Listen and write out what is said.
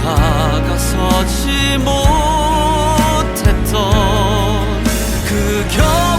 다가서지 못했던 그 겨.